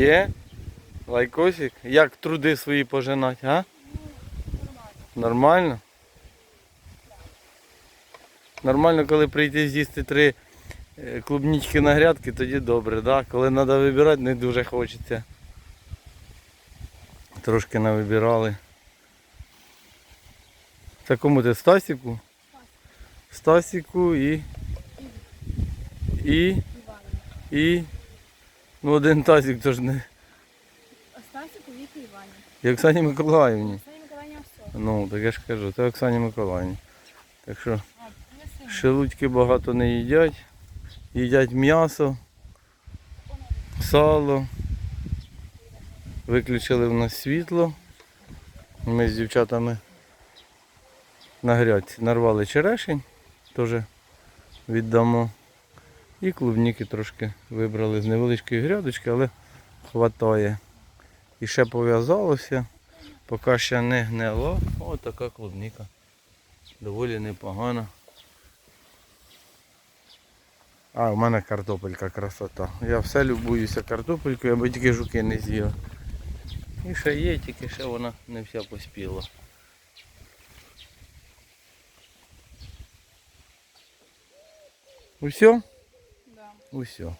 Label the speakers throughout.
Speaker 1: Є? Лайкосик? Як труди свої пожинати, а? Нормально? Нормально, коли прийти з'їсти три е, клубнички на грядки, тоді добре, да? Коли треба вибирати, не дуже хочеться. Трошки навибирали. Це кому ти Стасіку? Стасіку і. І. І. Ну один тазик то ж не.
Speaker 2: Стасику, Віки, Івані.
Speaker 1: І Оксані Миколаївні.
Speaker 2: Саня Миколаївна все.
Speaker 1: Ну, так я ж кажу, це Оксані Миколаївні. Так що шелудьки багато не їдять. Їдять м'ясо, сало. Виключили в нас світло. Ми з дівчатами на грядці нарвали черешень, теж віддамо. І клубніки трошки вибрали з невеличкої грядочки, але хватає. І ще пов'язалося, поки ще не гнило. Ось така клубніка. Доволі непогана. А, у мене картопелька красота. Я все любуюся картопелькою, аби тільки жуки не з'їв. І ще є, тільки ще вона не вся поспіла. Усьо? Усьо.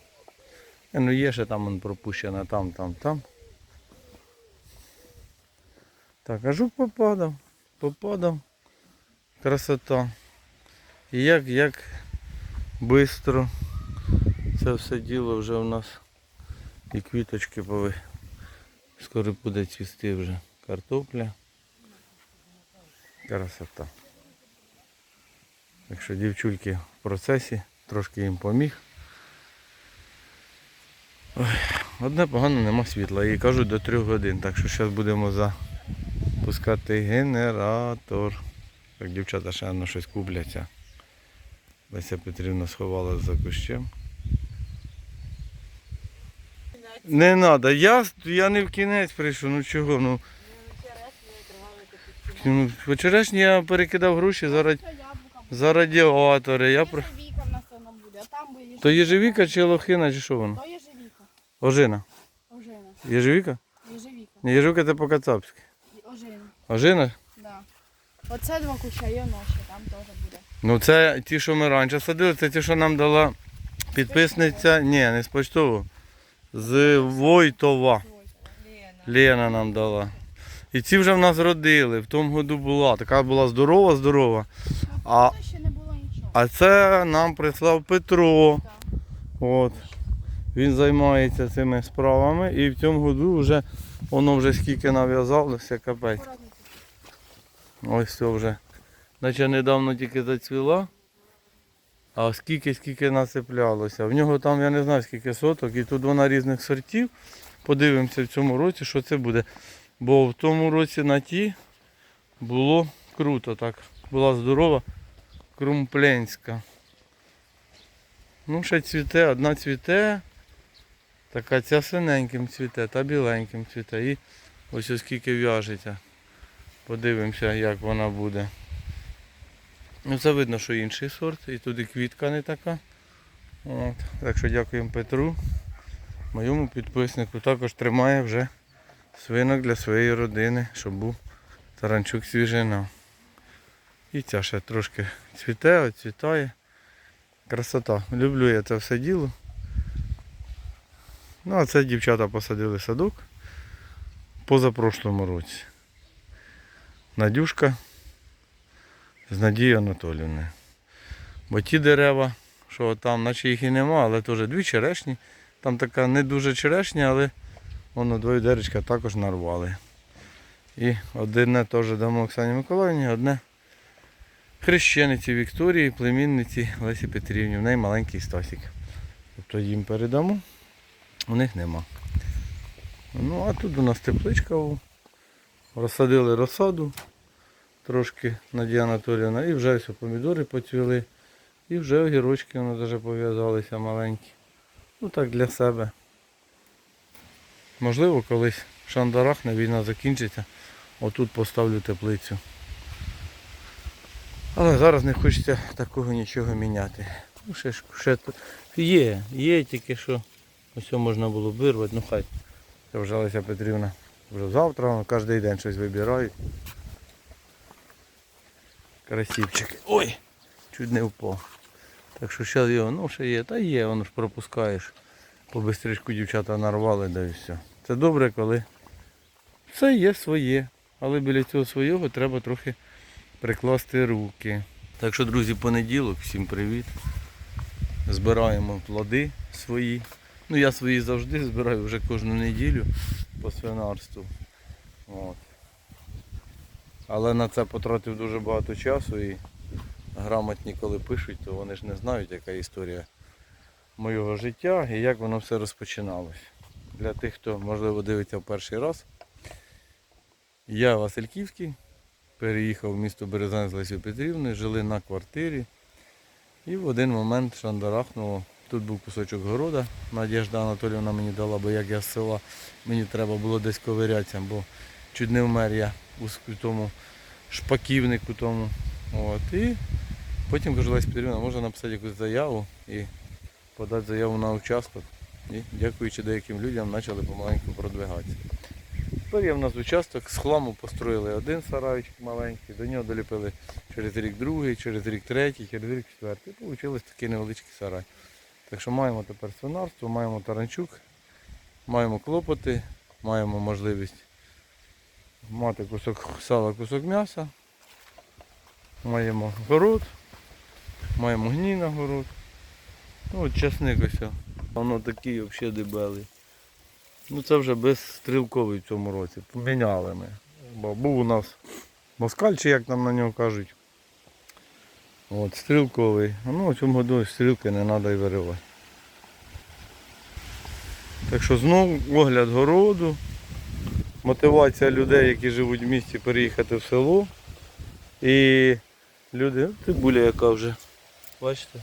Speaker 1: Е, Ну є ще там он пропущена, там, там, там. Так, а жук попадав. Попадав. Красота. І як, як бистро це все діло вже у нас і квіточки пови. Скоро буде цвісти вже картопля. Красота. Так що дівчульки в процесі, трошки їм поміг. Ой, одне погано нема світла. І кажуть до трьох годин. Так що зараз будемо запускати генератор. Так дівчата ще на щось купляться. Леся Петрівна сховала за кущем. Не треба, я, я не в кінець прийшов, ну чого, ну. Ну, по черешні я перекидав гроші за, за радіатори. Я... То єжевіка чи лохина, чи що воно? Ожина.
Speaker 2: Ожина.
Speaker 1: Єжевіка?
Speaker 2: Єжевіка.
Speaker 1: Ні, єжевіка це по-кацапськи.
Speaker 2: Ожина.
Speaker 1: Ожина?
Speaker 2: Да. Оце два куща є ноші, там теж буде.
Speaker 1: Ну це ті, що ми раніше садили, це ті, що нам дала підписниця. Ні, не з почтового. З Войтова. Лена нам дала. І ці вже в нас родили. В тому году була. Така була здорова, здорова. А,
Speaker 2: ще не було нічого.
Speaker 1: а це нам прислав Петро.
Speaker 2: Так.
Speaker 1: От. Він займається цими справами і в цьому году вже воно вже скільки нав'язалося, капець. Ось це вже. Наче недавно тільки зацвіла. А скільки, скільки насиплялося. В нього там я не знаю скільки соток, і тут вона різних сортів. Подивимося в цьому році, що це буде. Бо в тому році на ті було круто так. Була здорова крумпленська. Ну, ще цвіте, одна цвіте, така ця синеньким цвіте, та біленьким цвіте. І ось оскільки в'яжеться. Подивимося, як вона буде. Ну, це видно, що інший сорт, і тут і квітка не така. От. Так що дякуємо Петру, моєму підписнику. Також тримає вже свинок для своєї родини, щоб був таранчук свіжина. І ця ще трошки цвіте, оцвітає. Красота. Люблю я це все діло. Ну, а це дівчата посадили садок позапрошлому році. Надюшка з Надією Анатоліївною. Бо ті дерева, що там, наче їх і нема, але теж дві черешні. Там така не дуже черешня, але воно двоє деречка також нарвали. І одне теж дамо Оксані Миколаївні, одне хрещениці Вікторії, племінниці Лесі Петрівні. В неї маленький Стасік. Тобто їм передамо, у них нема. Ну а тут у нас тепличка. Розсадили розсаду трошки Надія Анатоліївна і вже все, помідори поцвіли. І вже огірочки вони навіть пов'язалися маленькі. Ну так для себе. Можливо, колись шандарахне, війна закінчиться. отут поставлю теплицю. Але зараз не хочеться такого нічого міняти. Ну, ще, ще є, є тільки що ось можна було б вирвати, ну хай. Це вже Леся Петрівна. Вже завтра, кожен день щось вибирають. Красивчики. Ой! Чуть не впав. Так що зараз його, ну ще є, та є, воно ж пропускаєш. По бистричку дівчата нарвали, да і все. Це добре, коли все є своє. Але біля цього свого треба трохи прикласти руки. Так що, друзі, понеділок, всім привіт. Збираємо плоди свої. Ну я свої завжди збираю вже кожну неділю по свинарству. От. Але на це потратив дуже багато часу і грамотні, коли пишуть, то вони ж не знають, яка історія моєго життя і як воно все розпочиналось. Для тих, хто можливо дивиться в перший раз. Я Васильківський, переїхав в місто Березань з Лесією Петрівною, жили на квартирі. І в один момент шандарахнуло. Тут був кусочок города. Надіжда Анатоліївна мені дала, бо як я з села, мені треба було десь ковирятися, бо чуть не вмер я у тому шпаківнику тому. От. І потім кажу, Леся Петрівна, можна написати якусь заяву і подати заяву на участок. І дякуючи деяким людям почали помаленьку продвигатися. Тепер є в нас участок, з хламу построїли один сарайчик маленький, до нього доліпили через рік другий, через рік третій, через рік четвертий. Получилось такий невеличкий сарай. Так що маємо тепер свинарство, маємо таранчук, маємо клопоти, маємо можливість мати кусок сала, кусок м'яса, маємо город, маємо гній на город. Ну от часник ось. Воно такий взагалі дебелий. Ну це вже безстрілковий в цьому році. Поміняли ми. Бо був у нас москаль, чи як там на нього кажуть. От, стрілковий. Ну, в цьому году стрілки не треба і виривати. Так що знову огляд городу. Мотивація людей, які живуть в місті, переїхати в село. І люди, цибуля яка вже. Бачите?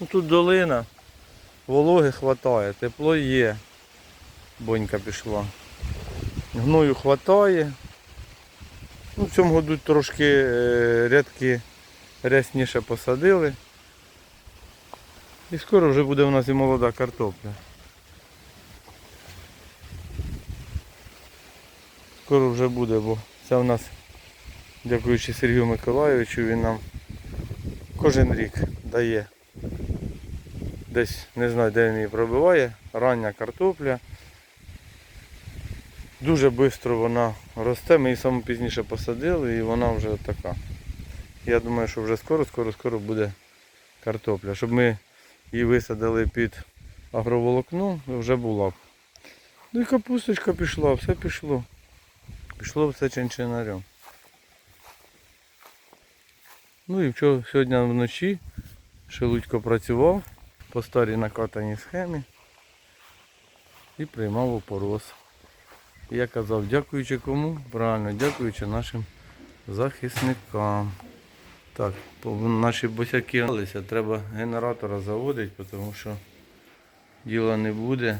Speaker 1: Ну тут долина, вологи хватає, тепло є. Бонька пішла. Гною хватає. Ну, в цьому году трошки е, рядки рясніше посадили. І скоро вже буде у нас і молода картопля. Скоро вже буде, бо це у нас, дякуючи Сергію Миколайовичу, він нам кожен рік дає. Десь не знаю, де він її пробиває. Рання картопля. Дуже швидко вона росте, ми її саме пізніше посадили і вона вже така. Я думаю, що вже скоро, скоро, скоро буде картопля. Щоб ми її висадили під агроволокно, вже була б. Ну і капусточка пішла, все пішло. Пішло все чинчинарем. Ну і вчора, сьогодні вночі Шелудько працював по старій накатаній схемі і приймав опороз. І Я казав, дякуючи кому? Правильно, дякуючи нашим захисникам. Так, наші босяки алися, треба генератора заводити, тому що діла не буде.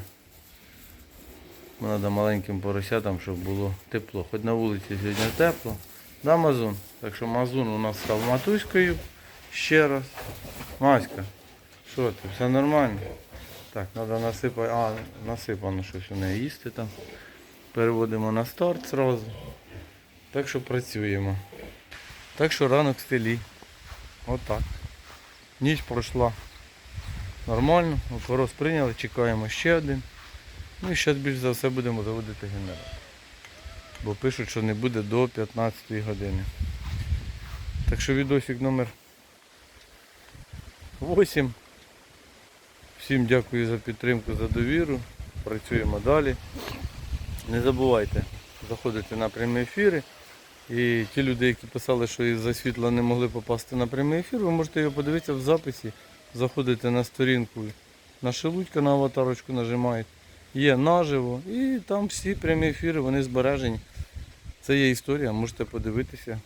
Speaker 1: Треба маленьким поросятам, щоб було тепло. Хоч на вулиці сьогодні тепло. Да, Мазун? Так що Мазун у нас став матуською ще раз. Маська, що ти, все нормально? Так, треба насипати. А, насипано щось у неї їсти там. Переводимо на старт зразу. Так що працюємо. Так що ранок в стилі. Отак. Ніч пройшла нормально, опорос прийняли, чекаємо ще один. Ну і зараз більш за все будемо заводити генератор. Бо пишуть, що не буде до 15 години. Так що відосик номер 8. Всім дякую за підтримку, за довіру. Працюємо далі. Не забувайте заходити на прямі ефіри. І ті люди, які писали, що із-за світла не могли попасти на прямий ефір, ви можете його подивитися в записі. Заходите на сторінку на шелудька на аватарочку нажимаєте. Є наживо. І там всі прямі ефіри, вони збережені. Це є історія, можете подивитися.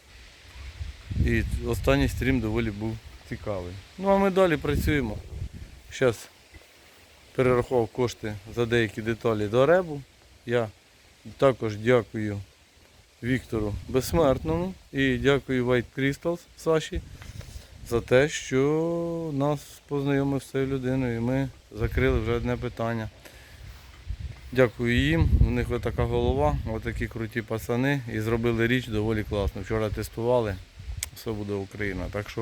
Speaker 1: І останній стрім доволі був цікавий. Ну а ми далі працюємо. Зараз перерахував кошти за деякі деталі до ребу. Я також дякую Віктору Безсмертному і дякую White Crystals Саші за те, що нас познайомив з цією людиною і ми закрили вже одне питання. Дякую їм. У них така голова, отакі круті пацани і зробили річ доволі класно. Вчора тестували, все буде Україна. Так що,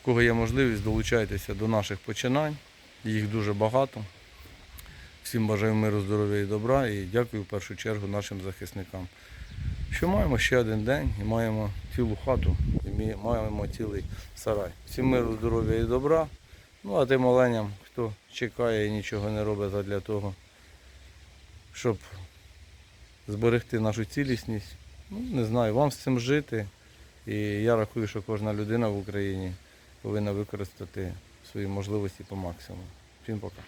Speaker 1: в кого є можливість, долучайтеся до наших починань. Їх дуже багато. Всім бажаю миру, здоров'я і добра і дякую в першу чергу нашим захисникам. Що маємо ще один день і маємо цілу хату, і маємо цілий сарай. Всім миру, здоров'я і добра. Ну а тим оленям, хто чекає і нічого не робить для того, щоб зберегти нашу цілісність, ну не знаю, вам з цим жити. І я рахую, що кожна людина в Україні повинна використати свої можливості по максимуму. Всім пока.